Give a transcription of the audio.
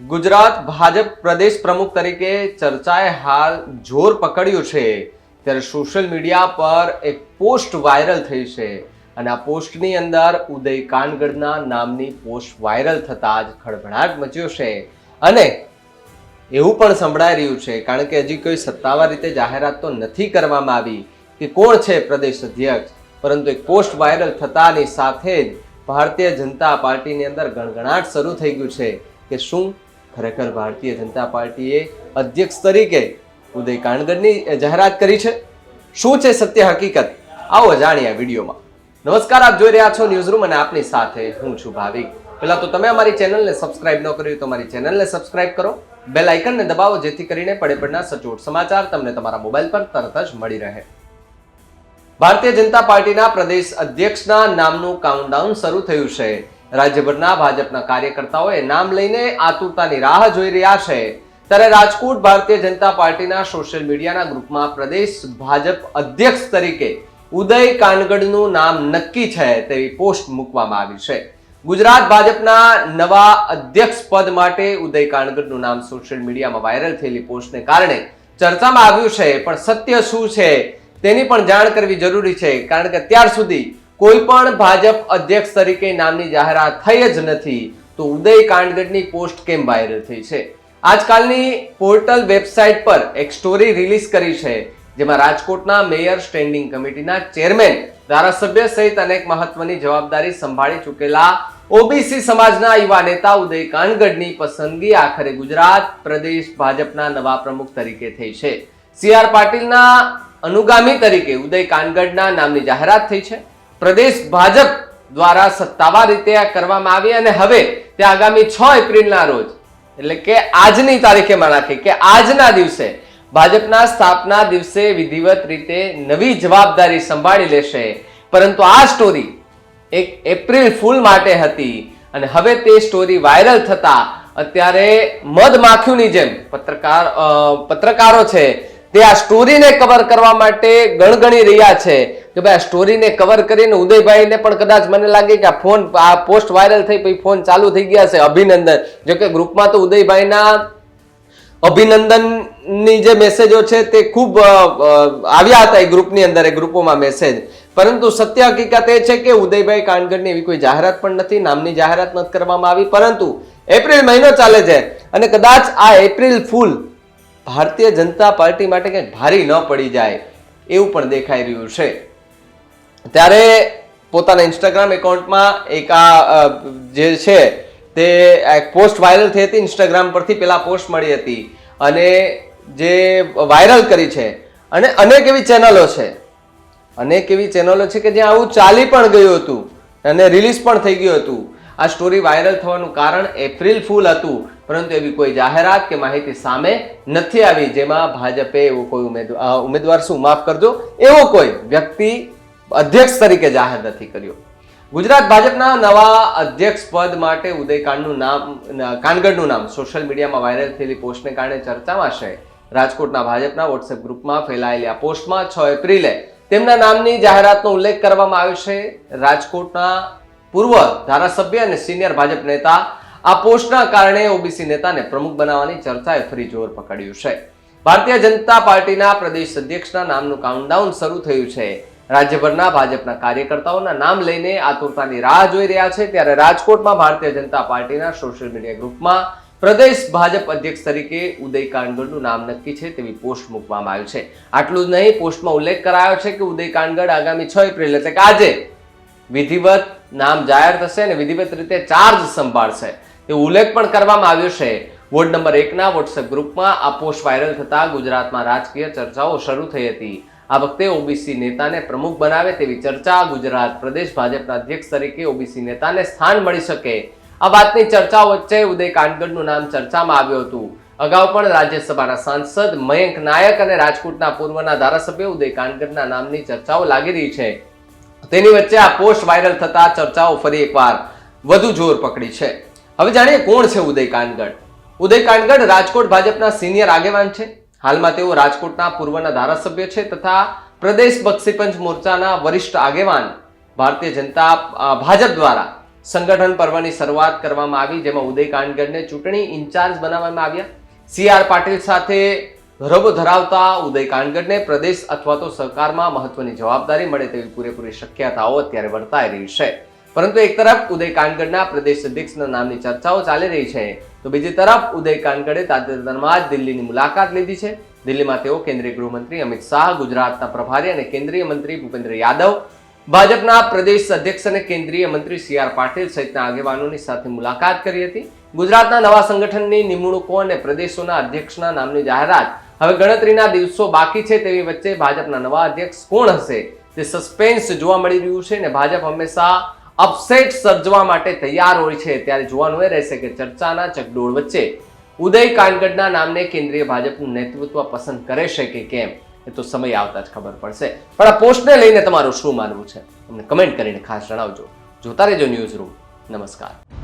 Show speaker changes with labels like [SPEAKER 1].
[SPEAKER 1] ગુજરાત ભાજપ પ્રદેશ પ્રમુખ તરીકે ચર્ચાએ હાલ જોર પકડ્યું છે. ત્યારે સોશિયલ મીડિયા પર એક પોસ્ટ વાયરલ થઈ છે અને આ પોસ્ટની અંદર ઉદય કાનગડના નામની પોસ્ટ વાયરલ થતા જ ખળભળાટ મચ્યો છે. અને એવું પણ સંભળાઈ રહ્યું છે, કારણ કે હજી કોઈ સત્તાવાર રીતે જાહેરાત તો નથી કરવામાં આવી કે કોણ છે પ્રદેશ અધ્યક્ષ. પરંતુ એક પોસ્ટ વાયરલ થતાની સાથે જ ભારતીય જનતા પાર્ટીની અંદર ગણગણાટ શરૂ થઈ ગયું છે કે શું ખરેખર ભારતીય જનતા પાર્ટીએ અધ્યક્ષ તરીકે ઉદય કાનગરની જાહેરાત કરી છે. શું છે સત્ય હકીકત? આવો જાણીએ વિડીયોમાં. નમસ્કાર, આપ જોઈ રહ્યા છો ન્યૂઝ રૂમ અને આપની સાથે હું છું ભાવિક. પહેલાં તો તમે અમારી ચેનલને સબસ્ક્રાઇબ ન કરી તો અમારી ચેનલને સબસ્ક્રાઇબ કરો. બેલ આઇકનને દબાવો, જેથી કરીને પડે પડના સચોટ સમાચાર તમને તમારા મોબાઈલ પર તરત જ મળી રહે. ભારતીય જનતા પાર્ટીના પ્રદેશ અધ્યક્ષના નામનું કાઉન્ટડાઉન શરૂ થયું છે. રાજ્યભરના ભાજપના કાર્યકર્તાઓએ નામ લઈને આતુરતાની રાહ જોઈ રહ્યા છે. ત્યારે રાજકોટ ભારતીય જનતા પાર્ટીના સોશિયલ મીડિયાના ગ્રુપમાં પ્રદેશ ભાજપ અધ્યક્ષ તરીકે ઉદય કાનગડનું નામ નક્કી છે તેવી પોસ્ટ મૂકવામાં આવી છે. ગુજરાત ભાજપના નવા અધ્યક્ષ પદ માટે ઉદય કાનગડનું નામ સોશિયલ મીડિયામાં વાયરલ થયેલી પોસ્ટને કારણે ચર્ચામાં આવ્યું છે, પણ સત્ય શું છે તેની પણ જાણ કરવી જરૂરી છે, કારણ કે અત્યાર સુધી કોઈ પણ ભાજપ અધ્યક્ષ તરીકે નામની જાહેરાત થઈ જ નથી, તો ઉદય કાંડગઢની પોસ્ટ કેમ વાયરલ થઈ છે? આજકાલની પોર્ટલ વેબસાઇટ પર એક સ્ટોરી રિલીઝ કરી છે, જેમાં રાજકોટના મેયર સ્ટેન્ડિંગ કમિટીના ચેરમેન ધારાસભ્ય સહિત અનેક મહત્વની જવાબદારી સંભાળી ચૂકેલા ઓબીસી સમાજના યુવા નેતા ઉદય કાનગઢની પસંદગી આખરે ગુજરાત પ્રદેશ ભાજપના નવા પ્રમુખ તરીકે થઈ છે. સી આર પાટીલના અનુગામી તરીકે ઉદય કાનગઢના નામની જાહેરાત થઈ છે. પ્રદેશ ભાજપ દ્વારા સત્તાવાર રીતે આ કરવામાં આવી અને હવે તે આગામી છ એપ્રિલના રોજ, એટલે કે આજની તારીખે માં કે આજના દિવસે ભાજપના સ્થાપના દિવસે વિધિવત રીતે નવી જવાબદારી સંભાળી લેશે. પરંતુ આ સ્ટોરી એક એપ્રિલ ફૂલ માટે હતી અને હવે તે સ્ટોરી વાયરલ થતા અત્યારે મધ માખ્યુંની જેમ પત્રકાર પત્રકારો છે તે આ સ્ટોરીને કવર કરવા માટે ગણગણી રહ્યા છે. કે ભાઈ આ સ્ટોરીને કવર કરીને ઉદયભાઈને પણ કદાચ મને લાગે કે આ ફોન, આ પોસ્ટ વાયરલ થઈ પછી ફોન ચાલુ થઈ ગયા છે અભિનંદન. જો કે ગ્રુપમાં તો ઉદયભાઈના અભિનંદનની જે મેસેજો છે તે ખૂબ આવ્યા હતા એ ગ્રુપની અંદર, એ ગ્રુપોમાં મેસેજ પરંતુ સત્ય હકીકત એ છે કે ઉદયભાઈ કાનગડની એવી કોઈ જાહેરાત પણ નથી, નામની જાહેરાત નથી કરવામાં આવી. પરંતુ એપ્રિલ મહિનો ચાલે છે અને કદાચ આ April fool Bharatiya Janata party માટે કંઈક ભારી ન પડી જાય એવું પણ દેખાઈ રહ્યું છે. ત્યારે પોતાના ઇન્સ્ટાગ્રામ એકાઉન્ટમાં એક આ જે છે તે પોસ્ટ વાયરલ થઈ હતી ઇન્સ્ટાગ્રામ પરથી પેલા પોસ્ટ મળી હતી અને જે વાયરલ કરી છે. અને અનેક એવી ચેનલો છે. અનેક એવી ચેનલો છે કે જ્યાં આવું ચાલી પણ ગયું હતું અને રિલીઝ પણ થઈ ગયું હતું. આ સ્ટોરી વાયરલ થવાનું કારણ એપ્રિલ ફૂલ હતું. પરંતુ એવી કોઈ જાહેરાત કે માહિતી સામે નથી આવી જેમાં ભાજપે એવો કોઈ ઉમેદવાર ઉમેદવાર શું? માફ કરજો. એવો કોઈ વ્યક્તિ અધ્યક્ષ તરીકે જાહેર નથી કર્યો. ગુજરાત ભાજપના નવા અધ્યક્ષ પદ માટે ઉદયકાંડનું નામ કાનગડનું નામ સોશિયલ મીડિયામાં વાયરલ થયેલી પોસ્ટને કારણે ચર્ચામાં છે. રાજકોટના ભાજપના વોટ્સએપ ગ્રુપમાં ફેલાયેલી આ પોસ્ટમાં છ એપ્રિલે તેમના નામની જાહેરાતનો ઉલ્લેખ કરવામાં આવ્યો છે. રાજકોટના પૂર્વ ધારાસભ્ય અને સિનિયર ભાજપ નેતા આ પોસ્ટના કારણે ઓબીસી નેતાને પ્રમુખ બનાવવાની ચર્ચાએ ફરી જોર પકડ્યું છે. ભારતીય જનતા પાર્ટીના પ્રદેશ અધ્યક્ષના નામનું કાઉન્ટડાઉન શરૂ થયું છે. રાજ્યભરના ભાજપના કાર્યકર્તાઓના નામ લઈને આતુરતાની રાહ જોઈ રહ્યા છે. ત્યારે રાજકોટમાં ભારતીય જનતા પાર્ટીના સોશિયલ મીડિયા ગ્રુપમાં પ્રદેશ ભાજપ અધ્યક્ષ તરીકે ઉદય કાનગડનું નામ નક્કી છે તેવી પોસ્ટ મૂકવામાં આવી છે. આટલું જ નહીં, પોસ્ટમાં ઉલ્લેખ કરાયો છે કે ઉદય કાનગડ આગામી છ એપ્રિલ, એટલે કે આજે વિધિવત નામ જાહેર થશે અને વિધિવત રીતે ચાર્જ સંભાળશે. એ ઉલ્લેખ પણ કરવામાં આવ્યો છે. વોર્ડ નંબર એકના વોટ્સએપ ગ્રુપમાં આ પોસ્ટ વાયરલ થતા ગુજરાતમાં રાજકીય ચર્ચાઓ શરૂ થઈ હતી. આ વખતે ઓબીસી નેતાને પ્રમુખ બનાવે તેવી ચર્ચા ગુજરાત પ્રદેશ ભાજપના અધ્યક્ષ તરીકે ઓબીસી નેતાને સ્થાન મળી શકે. આ વાતની ચર્ચાઓ વચ્ચે ઉદય કાનગડનું નામ ચર્ચામાં આવ્યું હતું. અગાઉ પણ રાજ્યસભાના સાંસદ મયંક નાયક અને રાજકોટના પૂર્વના ધારાસભ્ય ઉદય કાનગડના નામની ચર્ચાઓ લાગી રહી છે. તેની વચ્ચે આ પોસ્ટ વાયરલ થતા ચર્ચાઓ ફરી એકવાર વધુ જોર પકડી છે. હવે જાણીએ કોણ છે ઉદય કાનગડ ઉદય કાનગડ રાજકોટ ભાજપના સિનિયર આગેવાન છે. હાલમાં તેઓ રાજકોટના પૂર્વના ધારાસભ્ય છે તથા પ્રદેશ બક્ષીપંચ મોરચાના વરિષ્ઠ આગેવાન ભારતીય જનતા ભાજપ દ્વારા સંગઠન પર્વની શરૂઆત કરવામાં આવી, જેમાં ઉદય કાનગડને ચૂંટણી ઇન્ચાર્જ બનાવવામાં આવ્યા. સી આર પાટીલ સાથે રબ ધરાવતા ઉદય કાનગડને પ્રદેશ અથવા તો સરકારમાં મહત્વની જવાબદારી મળે તેવી પૂરેપૂરી શક્યતાઓ અત્યારે વર્તાઈ રહી છે. પરંતુ એક તરફ ઉદય કાનગડના પ્રદેશ અધ્યક્ષના નામની ચર્ચાઓ ચાલી રહી છે, તો બીજી તરફ ઉદય કાનગડે તાજેતરમાં જ દિલ્હીની મુલાકાત લીધી છે. દિલ્હીમાં તેઓ કેન્દ્રીય ગૃહમંત્રી અમિત શાહ, ગુજરાતના પ્રભારી અને કેન્દ્રીય મંત્રી ભૂપેન્દ્ર યાદવ, ભાજપના પ્રદેશ અધ્યક્ષ અને કેન્દ્રીય મંત્રી સી આર પાટીલ સહિતના આગેવાનોની સાથે મુલાકાત કરી હતી. ગુજરાતના નવા સંગઠનની નિમણૂકો અને પ્રદેશોના અધ્યક્ષના નામની જાહેરાત હવે ગણતરીના દિવસો બાકી છે તેવી વચ્ચે ભાજપના નવા અધ્યક્ષ કોણ હશે? તે સસ્પેન્સ જોવા મળી રહ્યું છે ને ભાજપ હંમેશા અપસેટ સર્જવા માટે તૈયાર હોય છે. ત્યારે જોવાનું એ રહેશે કે ચર્ચાના ચકડોળ વચ્ચે ઉદય કાનગડના નામને કેન્દ્રીય ભાજપનું નેતૃત્વ પસંદ કરે છે કે કેમ? એ તો સમય આવતા જ ખબર પડશે. પણ આ પોસ્ટને લઈને તમારું શું માનવું છે? અમને કમેન્ટ કરીને ખાસ જણાવજો. જોતા રહેજો ન્યૂઝ રૂમ. નમસ્કાર.